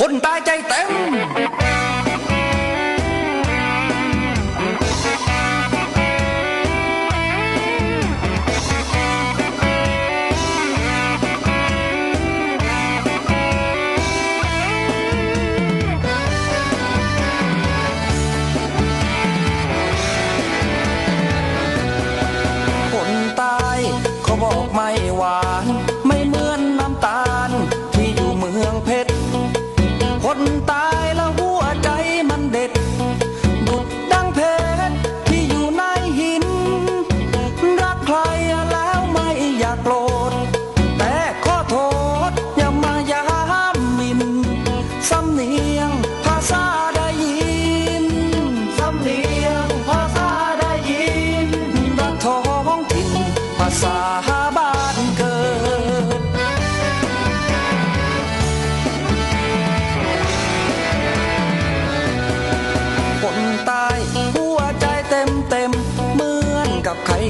คนตายใจเต็ม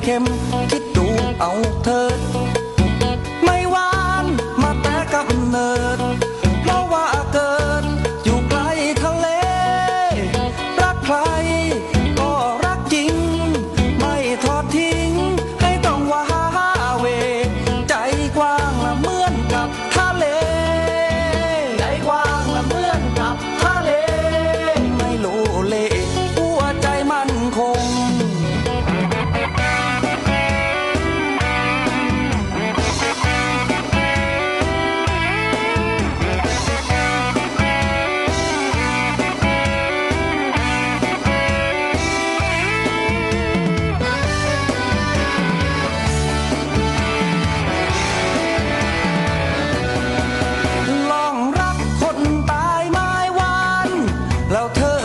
กับไข่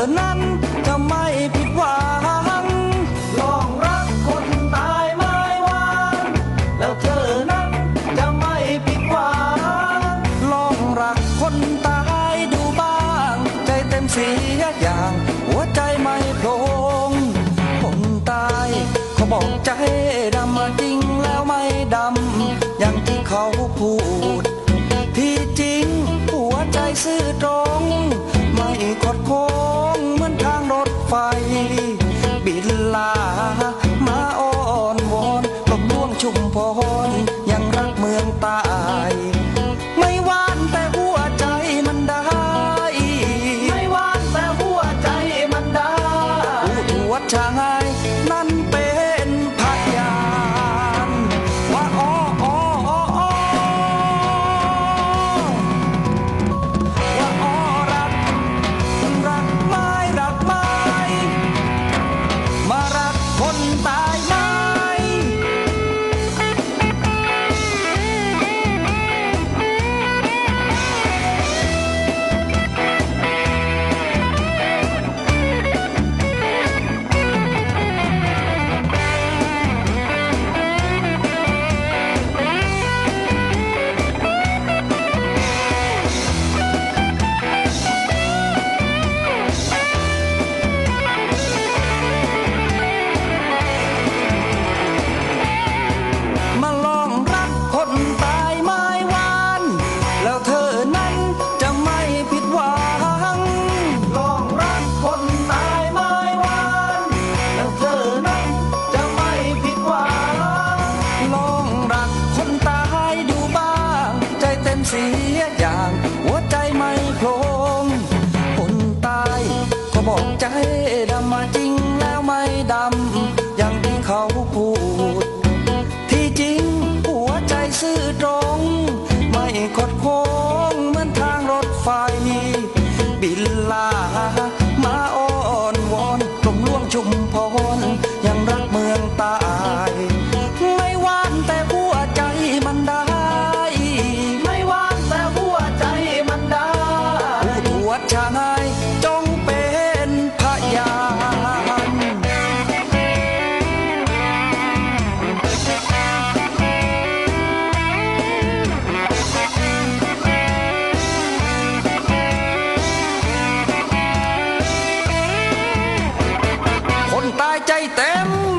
อนั้นจะไม่ผิดหวัง ลองรักคนตายไม้วันแล้วเธอนั้นจะไม่ผิดหวัง ลองรักคนตายดูบ้าง ใจเต็มเสียอย่าง หัวใจไม่โปร่งคนตายเขาบอกใจดำจริงแล้วไม่ดำ อย่างที่เขาพูด ที่จริงหัวใจซื่อตรง รยังรักเมืองตาย ไม่หวานแต่หัวใจมันได้ ไม่หวานแต่หัวใจมันได้ปวดหัวดชา เสียอย่างหัวใจไม่โครงคนตายก็บอกใจดำมาจริงแล้วไม่ดำอย่างที่เขาพูด ที่จริงหัวใจซื่อตรง ไม่คดโค้งเหมือนทางรถไฟ Caetano!